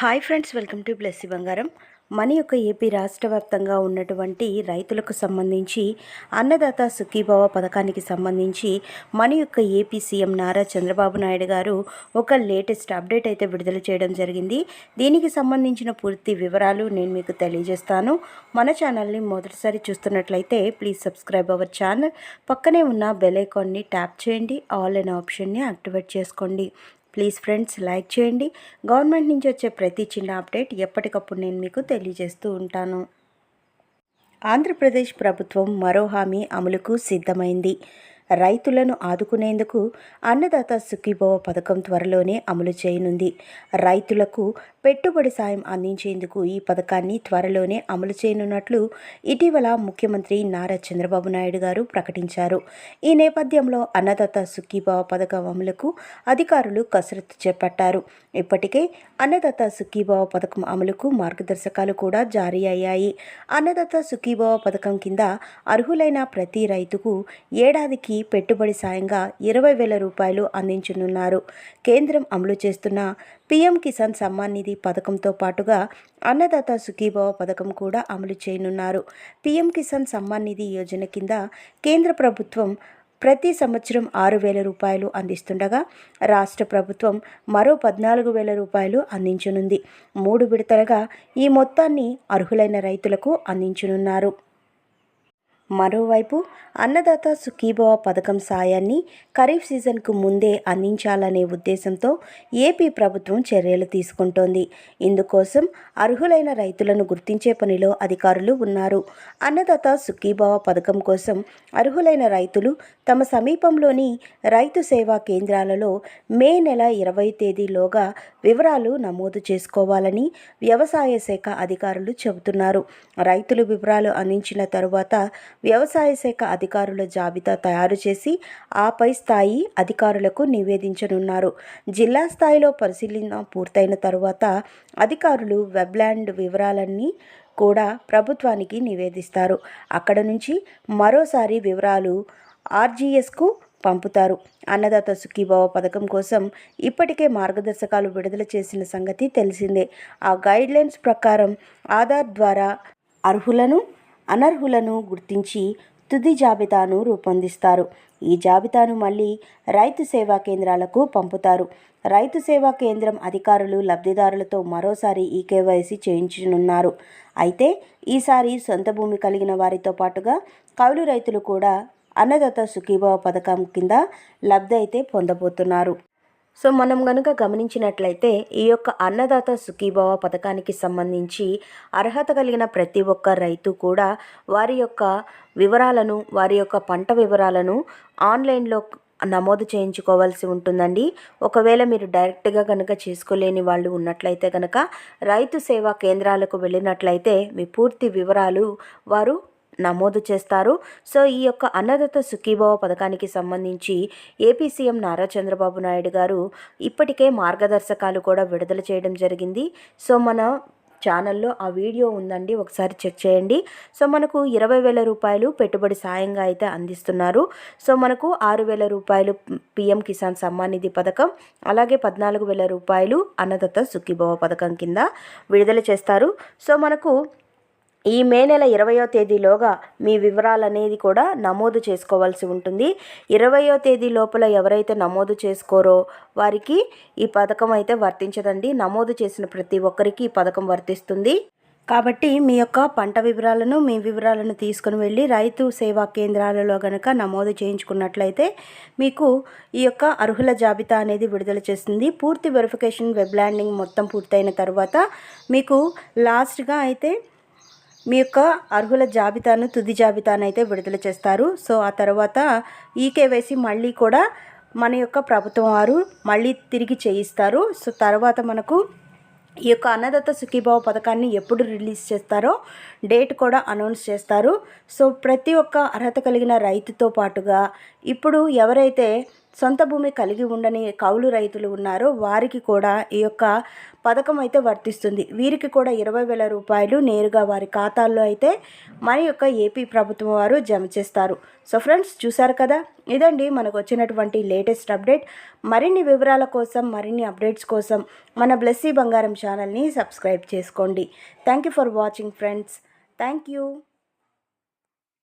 Hi friends welcome to Blessy Bangaram. మన యొక్క AP రాష్ట్ర వ్యాప్తంగా ఉన్నటువంటి రైతులకు సంబంధించి అన్నదాత సుఖీభావ పథకానికి సంబంధించి మన యొక్క ఏపీ సీఎం నారా చంద్రబాబు నాయుడు గారు ఒక లేటెస్ట్ అప్డేట్ అయితే విడుదల చేయడం జరిగింది. దీనికి సంబంధించిన పూర్తి వివరాలు నేను మీకు తెలియజేస్తాను. మన ఛానల్ని మొదటిసారి చూస్తున్నట్లయితే ప్లీజ్ సబ్స్క్రైబ్ అవర్ ఛానల్. పక్కనే ఉన్న బెల్ ఐకాన్ని ట్యాప్ చేయండి. ఆల్ అనే ఆప్షన్ని యాక్టివేట్ చేసుకోండి. ప్లీజ్ ఫ్రెండ్స్ లైక్ చేయండి. గవర్నమెంట్ నుంచి వచ్చే ప్రతి చిన్న అప్డేట్ ఎప్పటికప్పుడు నేను మీకు తెలియజేస్తూ ఉంటాను. ఆంధ్రప్రదేశ్ ప్రభుత్వం మరో హామీ అమలుకు సిద్ధమైంది. రైతులను ఆదుకునేందుకు అన్నదాత సుఖీభవ పథకం త్వరలోనే అమలు చేయనుంది. రైతులకు పెట్టుబడి సాయం అందించేందుకు ఈ పథకాన్ని త్వరలోనే అమలు చేయనున్నట్లు ఇటీవల ముఖ్యమంత్రి నారా చంద్రబాబు నాయుడు గారు ప్రకటించారు. ఈ నేపథ్యంలో అన్నదాత సుఖీభావ పథకం అమలుకు అధికారులు కసరత్తు చేపట్టారు. ఇప్పటికే అన్నదాత సుఖీభావ పథకం అమలుకు మార్గదర్శకాలు కూడా జారీ అయ్యాయి. అన్నదాత సుఖీభావ పథకం కింద అర్హులైన ప్రతి రైతుకు ఏడాదికి పెట్టుబడి సాయంగా ఇరవై వేల రూపాయలు అందించనున్నారు. కేంద్రం అమలు చేస్తున్న పీఎం కిసాన్ సమ్మాన్ నిధి పథకంతో పాటుగా అన్నదాత సుఖీభావ పథకం కూడా అమలు చేయనున్నారు. పీఎం కిసాన్ సమ్మాన్ నిధి యోజన కింద కేంద్ర ప్రభుత్వం ప్రతి సంవత్సరం ఆరు వేల రూపాయలు అందిస్తుండగా రాష్ట్ర ప్రభుత్వం మరో పద్నాలుగు వేల రూపాయలు అందించనుంది. మూడు విడతలుగా ఈ మొత్తాన్ని అర్హులైన రైతులకు అందించనున్నారు. మరోవైపు అన్నదాత సుఖీభవ పథకం సాయాన్ని ఖరీఫ్ సీజన్కు ముందే అందించాలనే ఉద్దేశంతో ఏపీ ప్రభుత్వం చర్యలు తీసుకుంటోంది. ఇందుకోసం అర్హులైన రైతులను గుర్తించే పనిలో అధికారులు ఉన్నారు. అన్నదాత సుఖీభవ పథకం కోసం అర్హులైన రైతులు తమ సమీపంలోని రైతు సేవా కేంద్రాలలో మే నెల ఇరవై తేదీలోగా వివరాలు నమోదు చేసుకోవాలని వ్యవసాయ శాఖ అధికారులు చెబుతున్నారు. రైతులు వివరాలు అందించిన తరువాత వ్యవసాయ శాఖ అధికారుల జాబితా తయారు చేసి ఆపై స్థాయి అధికారులకు నివేదించనున్నారు. జిల్లా స్థాయిలో పరిశీలన పూర్తయిన తరువాత అధికారులు వెబ్ల్యాండ్ వివరాలన్నీ కూడా ప్రభుత్వానికి నివేదిస్తారు. అక్కడ నుంచి మరోసారి వివరాలు ఆర్జీఎస్కు పంపుతారు. అన్నదాత సుఖీభావ పథకం కోసం ఇప్పటికే మార్గదర్శకాలు విడుదల చేసిన సంగతి తెలిసిందే. ఆ గైడ్లైన్స్ ప్రకారం ఆధార్ ద్వారా అర్హులను అనర్హులను గుర్తించి తుది జాబితాను రూపొందిస్తారు. ఈ జాబితాను మళ్ళీ రైతు సేవా కేంద్రాలకు పంపుతారు. రైతు సేవా కేంద్రం అధికారులు లబ్ధిదారులతో మరోసారి ఈ కేవైసీ చేయించనున్నారు. అయితే ఈసారి సొంత భూమి కలిగిన వారితో పాటుగా కౌలు రైతులు కూడా అన్నదాత సుఖీభావ పథకం కింద లబ్ధి అయితే పొందబోతున్నారు. సో మనం గనుక గమనించినట్లయితే ఈ యొక్క అన్నదాత సుఖీభావ పథకానికి సంబంధించి అర్హత కలిగిన ప్రతి ఒక్క రైతు కూడా వారి యొక్క వివరాలను వారి యొక్క పంట వివరాలను ఆన్లైన్లో నమోదు చేయించుకోవాల్సి ఉంటుందండి. ఒకవేళ మీరు డైరెక్ట్గా కనుక చేసుకోలేని వాళ్ళు ఉన్నట్లయితే కనుక రైతు సేవా కేంద్రాలకు వెళ్ళినట్లయితే మీ పూర్తి వివరాలు వారు నమోదు చేస్తారు. సో ఈ యొక్క అన్నదత్త సుఖీభవ పథకానికి సంబంధించి ఏపీ సీఎం నారా చంద్రబాబు నాయుడు గారు ఇప్పటికే మార్గదర్శకాలు కూడా విడుదల చేయడం జరిగింది. సో మన ఛానల్లో ఆ వీడియో ఉందండి ఒకసారి చెక్ చేయండి. సో మనకు ఇరవై వేల రూపాయలు పెట్టుబడి సాయంగా అయితే అందిస్తున్నారు. సో మనకు ఆరు వేల రూపాయలు పిఎం కిసాన్ సమ్మాన్ నిధి పథకం అలాగే పద్నాలుగు వేల రూపాయలు అన్నదత్త సుఖీభవ పథకం కింద విడుదల చేస్తారు. సో మనకు ఈ మే నెల ఇరవయో తేదీలోగా మీ వివరాలనేది కూడా నమోదు చేసుకోవాల్సి ఉంటుంది. ఇరవయో తేదీ లోపల ఎవరైతే నమోదు చేసుకోరో వారికి ఈ పథకం అయితే వర్తించదండి. నమోదు చేసిన ప్రతి ఒక్కరికి ఈ పథకం వర్తిస్తుంది. కాబట్టి మీ యొక్క పంట వివరాలను మీ వివరాలను తీసుకుని వెళ్ళి రైతు సేవా కేంద్రాలలో కనుక నమోదు చేయించుకున్నట్లయితే మీకు ఈ యొక్క అర్హుల జాబితా అనేది విడుదల చేస్తుంది. పూర్తి వెరిఫికేషన్ వెబ్ ల్యాండింగ్ మొత్తం పూర్తయిన తర్వాత మీకు లాస్ట్గా అయితే మీ యొక్క అర్హుల జాబితాను తుది జాబితాను అయితే విడుదల చేస్తారు. సో ఆ తర్వాత ఈ కేవైసీ మళ్ళీ కూడా మన యొక్క ప్రభుత్వం వారు మళ్ళీ తిరిగి చేయిస్తారు. సో తర్వాత మనకు ఈ యొక్క అన్నదత్త సుఖీభావ పథకాన్ని ఎప్పుడు రిలీజ్ చేస్తారో డేట్ కూడా అనౌన్స్ చేస్తారు. సో ప్రతి ఒక్క అర్హత కలిగిన రైతుతో పాటుగా ఇప్పుడు ఎవరైతే సొంత భూమి కలిగి ఉండని కౌలు రైతులు ఉన్నారో వారికి కూడా ఈ యొక్క పథకం అయితే వర్తిస్తుంది. వీరికి కూడా ఇరవై వేల రూపాయలు నేరుగా వారి ఖాతాల్లో అయితే మన యొక్క ఏపీ ప్రభుత్వం వారు జమ చేస్తారు. సో ఫ్రెండ్స్ చూసారు కదా? ఇదండి మనకు వచ్చినటువంటి లేటెస్ట్ అప్డేట్. మరిన్ని వివరాల కోసం మరిన్ని అప్డేట్స్ కోసం మన బ్లెస్సీ బంగారం ఛానల్ని సబ్స్క్రైబ్ చేసుకోండి. Thank you for watching friends. Thank you.